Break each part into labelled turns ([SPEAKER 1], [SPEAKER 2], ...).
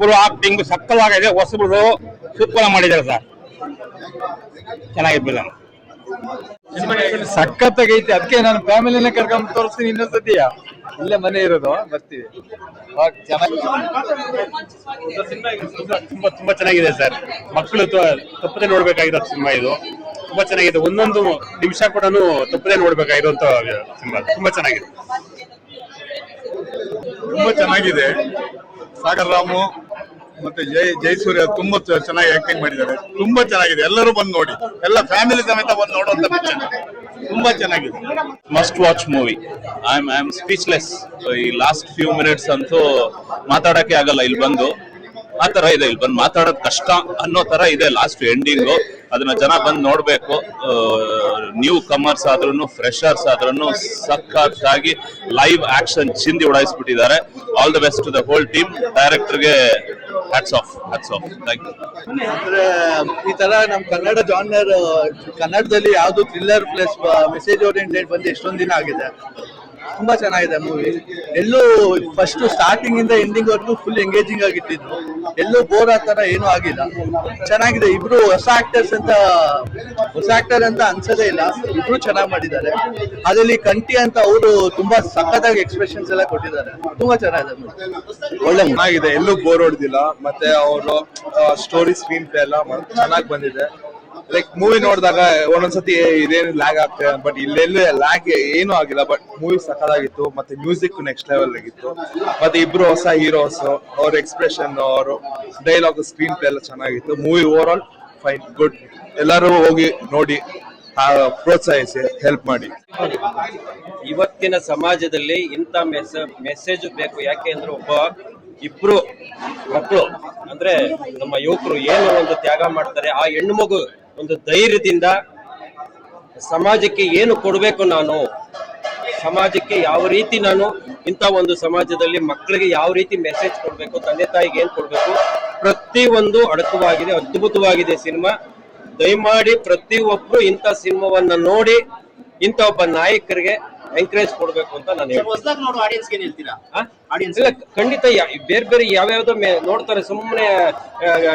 [SPEAKER 1] ಇಬ್ಬರು ಆಕ್ಟಿಂಗ್ ಸಕ್ಕಲಾಗಿದೆ ಹೊಸಬ್ರು ಸೂಪರ್ ಮಾಡಿದ್ದಾರೆ ಸರ್. ಚೆನ್ನಾಗಿದ್ದಿಲ್ಲ.
[SPEAKER 2] ಸಖತ್ತಾಗೈತಿ. ಅದಕ್ಕೆ ನಾನು ಫ್ಯಾಮಿಲಿನ ಕರ್ಕೊಂಡ್ ತೋರಿಸ್ತೀನಿ ಇನ್ನೊಂದ್ಸತಿಯ? ಇಲ್ಲೇ ಮನೆ ಇರೋದು ಬರ್ತೀವಿ.
[SPEAKER 1] ತುಂಬಾ ತುಂಬಾ ಚೆನ್ನಾಗಿದೆ ಸರ್. ಮಕ್ಕಳು ತಪ್ಪದೆ ನೋಡ್ಬೇಕಾಗಿರೋ ಸಿನಿಮಾ ಇದು. ತುಂಬಾ ಚೆನ್ನಾಗಿದೆ. ಒಂದೊಂದು ನಿಮಿಷ ಕೂಡ ತಪ್ಪದೆ ನೋಡ್ಬೇಕಾಗಿರುವಂತ ಸಿನಿಮಾ ತುಂಬಾ ಚೆನ್ನಾಗಿದೆ.
[SPEAKER 3] ತುಂಬಾ ಚೆನ್ನಾಗಿದೆ. ಸಾಗರ್ ರಾಮು. ಮತ್ತೆ ಜೈ ಜಯಸೂರ್ಯ ತುಂಬಾ ಚೆನ್ನಾಗಿ ಆಕ್ಟಿಂಗ್ ಮಾಡಿದ್ದಾರೆ. ತುಂಬಾ ಚೆನ್ನಾಗಿದೆ. ಎಲ್ಲರೂ ಬಂದು ನೋಡಿ. ಎಲ್ಲ ಫ್ಯಾಮಿಲಿ ಸಮೇತ ಬಂದು ನೋಡುವಂತ ಪಿಕ್ಚರ್ ತುಂಬಾ ಚೆನ್ನಾಗಿದೆ.
[SPEAKER 4] Must watch movie I am I am speechless ಈ ಲಾಸ್ಟ್ ಫ್ಯೂ ಮಿನಿಟ್ಸ್ ಅಂತೂ ಮಾತಾಡಕ್ಕೆ ಆಗಲ್ಲ. ಇಲ್ಲಿ ಬಂದು ಆ ತರ ಇದೆ. ಇಲ್ಲಿ ಬಂದು ಮಾತಾಡೋದ್ ಕಷ್ಟ ಅನ್ನೋ ತರ ಇದೆ. ಲಾಸ್ಟ್ ಎಂಡಿಂಗ್ ಅದನ್ನ ಜನ ಬಂದು ನೋಡ್ಬೇಕು. ನ್ಯೂ ಕಮರ್ಸ್ ಆದ್ರೂ ಫ್ರೆಶರ್ಸ್ ಆದ್ರೂ ಸಖತ್ತಾಗಿ ಲೈವ್ ಆಕ್ಷನ್ ಚಿಂದಿ ಉಡಾಯಿಸ್ಬಿಟ್ಟಿದ್ದಾರೆ. All the best to the whole team ಡೈರೆಕ್ಟರ್ಗೆ hats off hats off thank you
[SPEAKER 5] ಅಂದ್ರೆ, ಈ ತರ ನಮ್ ಕನ್ನಡ ಜಾನರ್ ಕನ್ನಡದಲ್ಲಿ ಯಾವ್ದು ಥ್ರಿಲ್ಲರ್ ಪ್ಲಸ್ ಮೆಸೇಜ್ ಓರಿಯೆಂಟೆಡ್ ಬಂದು ಎಷ್ಟೊಂದ್ ದಿನ ಆಗಿದೆ. ತುಂಬಾ ಚೆನ್ನಾಗಿದೆ ಮೂವಿ ಎಲ್ಲೂ ಫಸ್ಟ್ ಸ್ಟಾರ್ಟಿಂಗ್ ಇಂದ ಎಂಡಿಂಗ್ ವರೆಗೂ ಫುಲ್ ಎಂಗೇಜಿಂಗ್ ಆಗಿಟ್ಟಿದ್ರು ಎಲ್ಲೂ ಬೋರ್ ಆ ತರ ಏನೂ ಆಗಿಲ್ಲ. ಚೆನ್ನಾಗಿದೆ. ಇಬ್ರು ಹೊಸ ಆಕ್ಟರ್ಸ್ ಅಂತ, ಹೊಸ ಆಕ್ಟರ್ ಅಂತ ಅನ್ಸದೇ ಇಲ್ಲ. ಇಬ್ರು ಚೆನ್ನಾಗಿ ಮಾಡಿದ್ದಾರೆ. ಅದ್ರಲ್ಲಿ ಕಂಟಿ ಅಂತ ಅವರು ತುಂಬಾ ಸಖತ್ತಾಗಿ ಎಕ್ಸ್ಪ್ರೆಷನ್ಸ್ ಎಲ್ಲ ಕೊಟ್ಟಿದ್ದಾರೆ. ತುಂಬಾ ಚೆನ್ನಾಗಿದೆ
[SPEAKER 3] ಒಳ್ಳೆ ಚೆನ್ನಾಗಿದೆ. ಎಲ್ಲೂ ಬೋರ್ ಹೊಡೆದಿಲ್ಲ. ಮತ್ತೆ ಅವರು ಸ್ಟೋರಿ ಸ್ಕ್ರೀನ್ ಪ್ಲೇ ಎಲ್ಲ ಚೆನ್ನಾಗಿ ಬಂದಿದೆ. ಲೈಕ್ ಮೂವಿ ನೋಡಿದಾಗ ಒಂದೊಂದ್ಸತಿ ಇದೇನು ಲ್ಯಾಗ್ ಆಗ್ತದೆ ಬಟ್ ಇಲ್ಲೆಲ್ಲೂ ಲ್ಯಾಗ್ ಏನೂ ಆಗಿಲ್ಲ ಬಟ್ ಮೂವಿ ಸಖತ್ತಾಗಿತ್ತು, ಮತ್ತೆ ಮ್ಯೂಸಿಕ್ ನೆಕ್ಸ್ಟ್ ಲೆವೆಲ್ ಆಗಿತ್ತು. ಮತ್ತೆ ಇಬ್ರು ಹೊಸ ಹೀರೋಸ್ ಅವ್ರ ಎಕ್ಸ್ಪ್ರೆಷನ್ ಅವರು ಡೈಲಾಗ್ ಸ್ಕ್ರೀನ್ ಪ್ಲೇ ಎಲ್ಲ ಚೆನ್ನಾಗಿತ್ತು. Movie over all fine good ಎಲ್ಲರೂ ಹೋಗಿ ನೋಡಿ ಪ್ರೋತ್ಸಾಹಿಸಿ ಹೆಲ್ಪ್ ಮಾಡಿ.
[SPEAKER 6] ಇವತ್ತಿನ ಸಮಾಜದಲ್ಲಿ ಇಂಥ ಮೆಸ ಮೆಸೇಜ್ ಬೇಕು. ಯಾಕೆ ಅಂದ್ರೆ ಒಬ್ಬ ಇಬ್ರು ಮಕ್ಕಳು ಅಂದ್ರೆ ನಮ್ಮ ಯುವಕರು ಏನು ಒಂದು ತ್ಯಾಗ ಮಾಡ್ತಾರೆ. ಆ ಹೆಣ್ಣು ಮಗು ಒಂದು ಧೈರ್ಯದಿಂದ ಸಮಾಜಕ್ಕೆ ಏನು ಕೊಡಬೇಕು ನಾನು? ಸಮಾಜಕ್ಕೆ ಯಾವ ರೀತಿ ನಾನು ಇಂಥ ಒಂದು ಸಮಾಜದಲ್ಲಿ ಮಕ್ಕಳಿಗೆ ಯಾವ ರೀತಿ ಮೆಸೇಜ್ ಕೊಡಬೇಕು, ತಂದೆ ತಾಯಿಗೆ ಏನು ಕೊಡಬೇಕು ಪ್ರತಿಯೊಂದು ಅಡಕವಾಗಿದೆ, ಅದ್ಭುತವಾಗಿದೆ ಸಿನಿಮಾ. ದಯಮಾಡಿ ಪ್ರತಿಯೊಬ್ಬರು ಇಂಥ ಸಿನಿಮಾವನ್ನ ನೋಡಿ, ಇಂಥ ಒಬ್ಬ ನಾಯಕರಿಗೆ ಎಂಕರೇಜ್ ಕೊಡ್ಬೇಕು ಅಂತ ನಾನು ಹೇಳ್ತೀನಿ.
[SPEAKER 7] ಹೊಸದಾಗಿ ಆಡಿಯನ್ಸ್ ಏನ್ ಹೇಳ್ತೀರಾ?
[SPEAKER 6] ಆ? ಇಲ್ಲ ಖಂಡಿತ ಯಾ- ಬೇರೆ ಬೇರೆ ಯಾವ್ಯಾವ್ದೋ ಮೇ ನೋಡ್ತಾರೆ ಸುಮ್ಮನೆ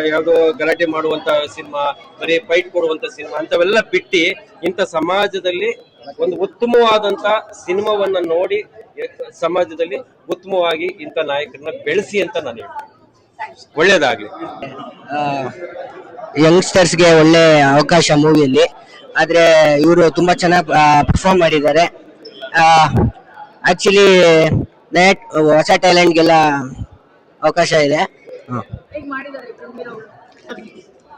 [SPEAKER 6] ಯಾವ್ದು ಗಲಾಟೆ ಮಾಡುವಂತ ಸಿನಿಮಾ ಬರೀ ಫೈಟ್ ಕೊಡುವಂತ ಸಿನಿಮಾ ಅಂತವೆಲ್ಲ ಬಿಟ್ಟು ಇಂಥ ಸಮಾಜದಲ್ಲಿ ಒಂದು ಉತ್ತಮವಾದಂತ ಸಿನಿಮಾವನ್ನ ನೋಡಿ ಎ- ಸಮಾಜದಲ್ಲಿ ಉತ್ತಮವಾಗಿ ಇಂಥ ನಾಯಕರನ್ನ ಬೆಳೆಸಿ ಅಂತ ನಾನು ಹೇಳ್ತೀನಿ. ಒಳ್ಳೇದಾಗ್ಲಿ.
[SPEAKER 8] ಯಂಗ್ಸ್ಟರ್ಸ್ಗೆ ಒಳ್ಳೆ ಅವಕಾಶ ಮೂವಿಯಲ್ಲಿ. ಆದ್ರೆ ಇವರು ತುಂಬಾ ಚೆನ್ನಾಗಿ ಪರ್ಫಾರ್ಮ್ ಮಾಡಿದ್ದಾರೆ. ಆಕ್ಚುಲಿ ನೆಟ್ ಹೊಸ ಟ್ಯಾಲೆಂಟ್ಗೆಲ್ಲ ಅವಕಾಶ ಇದೆ.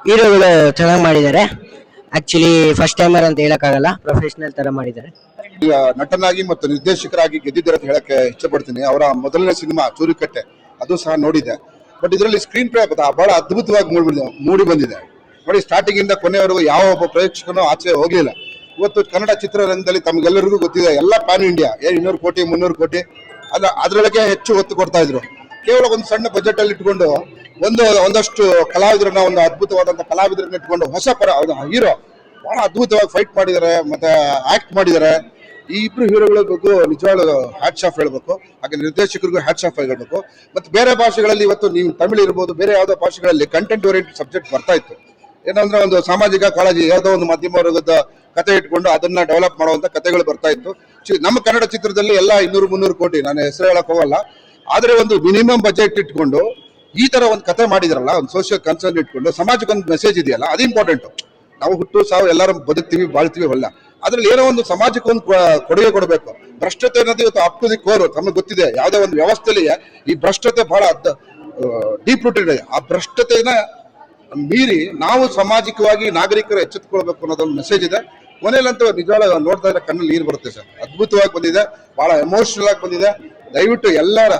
[SPEAKER 8] ಹೀರೋಗಳು ಚೆನ್ನಾಗಿ ಮಾಡಿದ್ದಾರೆ. ಆಕ್ಚುಲಿ ಫಸ್ಟ್ ಟೈಮರ್ ಅಂತ ಹೇಳಕ್ಕಾಗಲ್ಲ ಪ್ರೊಫೆಷನಲ್ ತರ ಮಾಡಿದ್ದಾರೆ.
[SPEAKER 9] ನಟನಾಗಿ ಮತ್ತು ನಿರ್ದೇಶಕರಾಗಿ ಗೆದ್ದಿದ್ದಾರೆ ಅಂತ ಹೇಳಕ್ಕೆ ಇಷ್ಟಪಡ್ತೀನಿ. ಅವರ ಮೊದಲನೇ ಸಿನಿಮಾ ಚೂರಿಕಟ್ಟೆ, ಅದು ಸಹ ನೋಡಿದೆ ಬಟ್ ಇದರಲ್ಲಿ ಸ್ಕ್ರೀನ್ ಪ್ಲೇ ಬಹಳ ಅದ್ಭುತವಾಗಿ ಮೂಡಿ ಬಂದಿದೆ- ಮೂಡಿ ಬಂದಿದೆ. ನೋಡಿ ಸ್ಟಾರ್ಟಿಂಗ್ ಇಂದ ಕೊನೆವರೆಗೂ ಯಾವ ಒಬ್ಬ ಪ್ರೇಕ್ಷಕನೂ ಆಚೆ ಹೋಗ್ಲಿಲ್ಲ. ಇವತ್ತು ಕನ್ನಡ ಚಿತ್ರರಂಗದಲ್ಲಿ ತಮಗೆಲ್ಲರಿಗೂ ಗೊತ್ತಿದೆ, ಎಲ್ಲ ಪ್ಯಾನ್ ಇಂಡಿಯಾ ಏನ್ ಇನ್ನೂರು ಕೋಟಿ, ಮುನ್ನೂರು ಕೋಟಿ, ಅದ ಅದರೊಳಗೆ ಹೆಚ್ಚು ಒತ್ತು ಕೊಡ್ತಾ ಇದ್ರು. ಕೇವಲ ಒಂದು ಸಣ್ಣ ಬಜೆಟ್ ಅಲ್ಲಿ ಇಟ್ಕೊಂಡು ಒಂದು, ಒಂದಷ್ಟು ಕಲಾವಿದರನ್ನ, ಒಂದು ಅದ್ಭುತವಾದಂತ ಕಲಾವಿದರನ್ನ ಇಟ್ಕೊಂಡು ಹೊಸ ಪರ ಹೀರೋ ಬಹಳ ಅದ್ಭುತವಾಗಿ ಫೈಟ್ ಮಾಡಿದ್ದಾರೆ ಮತ್ತೆ ಆಕ್ಟ್ ಮಾಡಿದ್ದಾರೆ ಈ ಇಬ್ರು ಹೀರೋಗಳ ಬಗ್ಗೆ ನಿಜವಾಗ್ಲೂ ಹ್ಯಾಟ್ಸ್ ಆಫ್ ಹೇಳ್ಬೇಕು. ಹಾಗೆ ನಿರ್ದೇಶಕರಿಗೂ ಹ್ಯಾಟ್ಸ್ ಆಫ್ ಹೇಳ್ಬೇಕು. ಮತ್ತೆ ಬೇರೆ ಭಾಷೆಗಳಲ್ಲಿ ಇವತ್ತು ನೀವು ತಮಿಳು ಇರ್ಬೋದು, ಬೇರೆ ಯಾವುದೋ ಭಾಷೆಗಳಲ್ಲಿ ಕಂಟೆಂಟ್ ಓರಿಯೆಂಟೆಡ್ ಸಬ್ಜೆಕ್ಟ್ ಬರ್ತಾ ಇತ್ತು. ಏನಂದ್ರೆ ಒಂದು ಸಾಮಾಜಿಕ ಕಾಳಜಿ, ಯಾವುದೋ ಒಂದು ಮಧ್ಯಮ ವರ್ಗದ ಕತೆ ಇಟ್ಕೊಂಡು ಅದನ್ನ ಡೆವಲಪ್ ಮಾಡುವಂತ ಕತೆಗಳು ಬರ್ತಾ ಇತ್ತು. ನಮ್ಮ ಕನ್ನಡ ಚಿತ್ರದಲ್ಲಿ ಎಲ್ಲ ಇನ್ನೂರು ಮುನ್ನೂರು ಕೋಟಿ, ನಾನು ಹೆಸರು ಹೇಳಕ್ ಹೋಗಲ್ಲ. ಆದ್ರೆ ಒಂದು ಮಿನಿಮಮ್ ಬಜೆಟ್ ಇಟ್ಕೊಂಡು ಈ ತರ ಒಂದು ಕತೆ ಮಾಡಿದ್ರಲ್ಲ, ಒಂದು ಸೋಷಿಯಲ್ ಕನ್ಸರ್ನ್ ಇಟ್ಕೊಂಡು ಸಮಾಜಕ್ಕೆ ಒಂದು ಮೆಸೇಜ್ ಇದೆಯಲ್ಲ, ಅದು ಇಂಪಾರ್ಟೆಂಟ್ ನಾವು ಹುಟ್ಟು, ಸಾವು ಎಲ್ಲರೂ ಬದುಕ್ತೀವಿ, ಬಾಳ್ತೀವಿ ಹೊಲ್ಲ. ಅದ್ರಲ್ಲಿ ಏನೋ ಒಂದು ಸಮಾಜಕ್ಕೆ ಒಂದು ಕೊಡುಗೆ ಕೊಡಬೇಕು. ಭ್ರಷ್ಟತೆ ಅನ್ನೋದು ಇವತ್ತು ಅಪ್ ಟು ದಿ ಕೋರ್ ತಮಗೆ ಗೊತ್ತಿದೆ. ಯಾವುದೇ ಒಂದು ವ್ಯವಸ್ಥೆಯಲ್ಲಿ ಈ ಭ್ರಷ್ಟತೆ ಬಹಳ ಡೀಪ್ ರೂಟೆಡ್ ಇದೆ. ಆ ಭ್ರಷ್ಟತೆನ ಮೀರಿ ನಾವು ಸಾಮಾಜಿಕವಾಗಿ ನಾಗರಿಕರು ಎಚ್ಚೆತ್ತುಕೊಳ್ಬೇಕು ಅನ್ನೋದೊಂದು ಮೆಸೇಜ್ ಇದೆ. ಕೊನೆಯಲ್ಲಂತೂ ನಿಜವಾದ ನೋಡ್ತಾ ಇದ್ರೆ ಕಣ್ಣಲ್ಲಿ ನೀರು ಬರುತ್ತೆ ಸರ್. ಅದ್ಭುತವಾಗಿ ಬಂದಿದೆ. ಬಹಳ ಎಮೋಷನಲ್ ಆಗಿ ಬಂದಿದೆ. ದಯವಿಟ್ಟು ಎಲ್ಲರ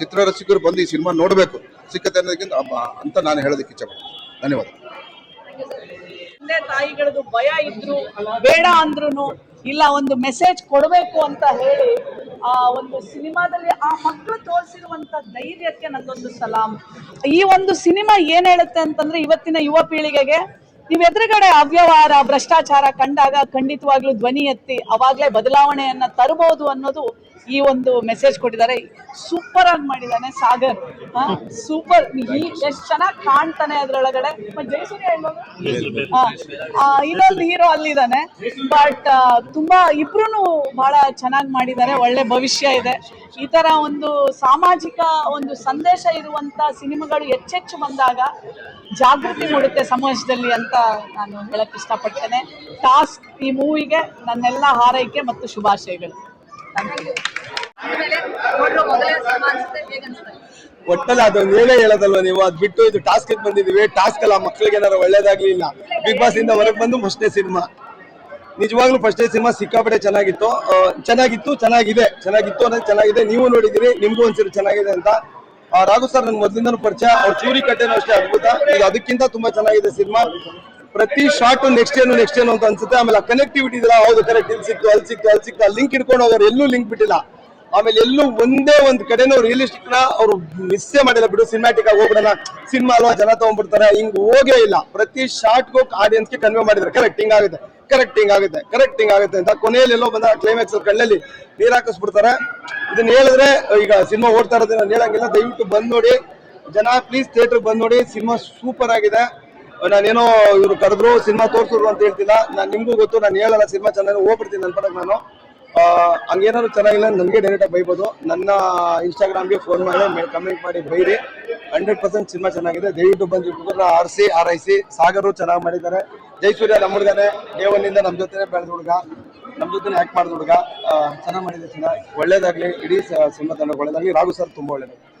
[SPEAKER 9] ಚಿತ್ರರಸಿಕರು ಬಂದು ಈ ಸಿನಿಮಾ ನೋಡಬೇಕು. ಸಿಕ್ಕತ್ತೆ ಅನ್ನೋದಕ್ಕಿಂತ ಅಂತ ನಾನು ಹೇಳೋದಕ್ಕೆ ಇಚ್ಛೆ ಧನ್ಯವಾದ.
[SPEAKER 10] ತಂದೆ ತಾಯಿಗಳದು ಭಯ ಇದ್ರು ಬೇಡ ಅಂದ್ರುನು ಇಲ್ಲ, ಒಂದು ಮೆಸೇಜ್ ಕೊಡಬೇಕು ಅಂತ ಹೇಳಿ, ಆ, ಒಂದು ಸಿನಿಮಾದಲ್ಲಿ ಆ ಮಕ್ಕಳು ತೋರಿಸಿರುವಂತ ಧೈರ್ಯಕ್ಕೆ ನಂದೊಂದು ಸಲಾಂ. ಈ ಒಂದು ಸಿನಿಮಾ ಏನ್ ಹೇಳುತ್ತೆ ಅಂತಂದ್ರೆ ಇವತ್ತಿನ ಯುವ ಪೀಳಿಗೆಗೆ, ನೀವು ಎದುರುಗಡೆ ಅವ್ಯವಹಾರ, ಭ್ರಷ್ಟಾಚಾರ ಕಂಡಾಗ ಖಂಡಿತವಾಗ್ಲೂ ಧ್ವನಿ ಎತ್ತಿ, ಅವಾಗ್ಲೇ ಬದಲಾವಣೆಯನ್ನ ತರಬಹುದು ಅನ್ನೋದು ಈ ಒಂದು ಮೆಸೇಜ್ ಕೊಟ್ಟಿದ್ದಾರೆ. ಸೂಪರ್ ಆಗಿ ಮಾಡಿದ್ದಾನೆ ಸಾಗರ್. ಸೂಪರ್ ಎಷ್ಟು ಚೆನ್ನಾಗಿ ಕಾಣ್ತಾನೆ ಅದ್ರೊಳಗಡೆ. ಇನ್ನೊಂದು ಹೀರೋ ಅಲ್ಲಿದ್ದಾನೆ. ಬಟ್ ತುಂಬಾ ಇಬ್ರು ಬಹಳ ಚೆನ್ನಾಗಿ ಮಾಡಿದ್ದಾರೆ. ಒಳ್ಳೆ ಭವಿಷ್ಯ ಇದೆ. ಈ ತರ ಒಂದು ಸಾಮಾಜಿಕ ಒಂದು ಸಂದೇಶ ಇರುವಂತ ಸಿನಿಮಾಗಳು ಹೆಚ್ಚೆಚ್ಚು ಬಂದಾಗ ಜಾಗೃತಿ ಮೂಡುತ್ತೆ ಸಮಾಜದಲ್ಲಿ ಅಂತ ನಾನು ಹೇಳಕ್ ಇಷ್ಟಪಡ್ತೇನೆ. ಟಾಸ್ಕ್ ಈ ಮೂವಿಗೆ ನನ್ನೆಲ್ಲ ಹಾರೈಕೆ ಮತ್ತು ಶುಭಾಶಯಗಳು.
[SPEAKER 5] ಒಟ್ಟಲ್ಲಿ ಅದೊಂದು ಹೇಳೇ ಹೇಳೋದಲ್ವಾ ನೀವು? ಅದ್ ಬಿಟ್ಟು ಇದು ಟಾಸ್ಕ್ ಬಂದಿದೀವಿ ಟಾಸ್ಕ್ ಅಲ್ಲ ಮಕ್ಕಳಿಗೆ ಏನಾರು ಒಳ್ಳೇದಾಗ್ಲಿಲ್ಲ ಬಿಗ್ ಬಾಸ್ ಇಂದ ಹೊರಗೆ ಬಂದು ಫಸ್ಟ್ನೇ ಸಿನಿಮಾ ನಿಜವಾಗ್ಲೂ ಫಸ್ಟ್ನೇ ಸಿನಿಮಾ ಸಿಕ್ಕಾಪಟ್ಟೆ ಚೆನ್ನಾಗಿತ್ತು. ಚೆನ್ನಾಗಿತ್ತು, ಚೆನ್ನಾಗಿದೆ. ಚೆನ್ನಾಗಿತ್ತು ಅನ್ನೋದು ಚೆನ್ನಾಗಿದೆ. ನೀವು ನೋಡಿದಿರಿ ನಿಮ್ಗೂ ಒಂದ್ಸರಿ ಚೆನ್ನಾಗಿದೆ ಅಂತ. ರಾಘು ಸರ್ ನನ್ಗೆ ಮೊದ್ಲಿಂದನೂ ಪರಿಚಯ. ಅವ್ರ ಚೂರಿ ಕಟ್ಟೆನೂ ಅಷ್ಟೇ ಅದ್ಭುತ. ಈಗ ಅದಕ್ಕಿಂತ ತುಂಬಾ ಚೆನ್ನಾಗಿದೆ ಸಿನಿಮಾ ಪ್ರತಿ ಶಾರ್ಟ್ ನೆಕ್ಸ್ಟ್ ಏನು ನೆಕ್ಸ್ಟ್ ಏನು ಅಂತ ಅನ್ಸುತ್ತೆ. ಆಮೇಲೆ ಕನೆಕ್ಟಿವಿಟಿ ಇದೆಲ್ಲ ಹೌದು ಕರೆಕ್ಟ್ ಇಲ್ಲಿ ಸಿಕ್ತು, ಅಲ್ಲಿ ಸಿಕ್ತು ಅಲ್ಲಿ ಸಿಕ್ತು ಲಿಂಕ್ ಇಟ್ಕೊಂಡು ಹೋಗೋರು ಎಲ್ಲೂ ಲಿಂಕ್ ಬಿಟ್ಟಿಲ್ಲ. ಆಮೇಲೆ ಎಲ್ಲೂ ಒಂದೇ ಒಂದು ಕಡೆನೂ ರಿಯಲಿಸ್ಟಿಕ್ನ ಅವ್ರು ಮಿಸ್ಸೇ ಮಾಡಿಲ್ಲ ಬಿಡು ಸಿನಿಮ್ಯಾಟಿಕ್ ಆಗಿ ಹೋಗ್ಬಿಡೋಣ. ಸಿನಿಮಾ ಅಲ್ವಾ, ಜನ ತಗೊಂಡ್ಬಿಡ್ತಾರೆ, ಹಿಂಗ್ ಹೋಗೇ ಇಲ್ಲ. ಪ್ರತಿ ಶಾರ್ಟ್ಗೂ ಆಡಿಯನ್ಸ್ಗೆ ಕನ್ವೆ ಮಾಡಿದ್ರೆ ಕರೆಕ್ಟ್ ಹಿಂಗ್ ಆಗುತ್ತೆ ಕರೆಕ್ಟ್ ಆಗುತ್ತೆ ಕರೆಕ್ಟ್ ಆಗುತ್ತೆ ಅಂತ ಕೊನೆಯಲ್ಲಿ ಎಲ್ಲೋ ಬಂದ ಕ್ಲೈಮ್ಯಾಕ್ಸ್ ಕಣ್ಣಲ್ಲಿ ನೀರ್ ಹಾಕಿಸ್ಬಿಡ್ತಾರೆ. ಇದನ್ನ ಹೇಳಿದ್ರೆ, ಈಗ ಸಿನಿಮಾ ಓಡ್ತಾ ಇರೋದನ್ನ ನಾನು ಹೇಳಂಗಿಲ್ಲ, ದಯವಿಟ್ಟು ಬಂದ್ ನೋಡಿ. ಜನ ಪ್ಲೀಸ್ ಥಿಯೇಟರ್ ಬಂದ್ ನೋಡಿ ಸಿನಿಮಾ ಸೂಪರ್ ಆಗಿದೆ. ನಾನೇನೋ ಇವ್ರು ಕರೆದ್ರು, ಸಿನಿಮಾ ತೋರ್ಸಿದ್ರು ಅಂತ ಹೇಳ್ತಿಲ್ಲ. ನಾನು ನಿಮ್ಗೂ ಗೊತ್ತು, ನಾನು ಹೇಳಲ್ಲ, ಸಿನಿಮಾ ಚೆನ್ನಾಗಿ ಹೋಗ್ಬಿಡ್ತೀನಿ ನನ್ನ ಪಡಕ್ ನಾನು. ಹಂಗೇನಾದ್ರು ಚೆನ್ನಾಗಿಲ್ಲ ನನಗೆ ಡೈರೆಕ್ಟ್ ಆಗಿ ಬೈಬೋದು. ನನ್ನ ಇನ್ಸ್ಟಾಗ್ರಾಮ್ಗೆ ಫೋನ್ ಮಾಡಿ ಕಮೆಂಟ್ ಮಾಡಿ, ಬೈರಿ. ಹಂಡ್ರೆಡ್ ಪರ್ಸೆಂಟ್ ಸಿನಿಮಾ ಚೆನ್ನಾಗಿದೆ. ದಯವಿಟ್ಟು ಬಂದು ಹುಡುಗರನ್ನ ಆರಿಸಿ ಆರೈಸಿ ಸಾಗರು ಚೆನ್ನಾಗಿ ಮಾಡಿದ್ದಾರೆ. ಜೈಸೂರ್ಯ ನಮ್ಮ ಹುಡುಗನೇ. ದೇವನಿಂದ ನಮ್ಮ ಜೊತೆ ಬೆಳೆದ ಹುಡುಗ. ನಮ್ಮ ಜೊತೆ ಆಕ್ಟ್ ಮಾಡಿದ ಹುಡುಗ. ಚೆನ್ನಾಗಿ ಮಾಡಿದೆ ಚೆನ್ನಾಗಿ ಒಳ್ಳೇದಾಗಲಿ, ಇಡೀ ಸಿನಿಮಾ ತಂಡ ಒಳ್ಳೇದಾಗಲಿ. ರಾಘು ಸರ್ ತುಂಬಾ ಒಳ್ಳೇದಾಗ್ಲಿ.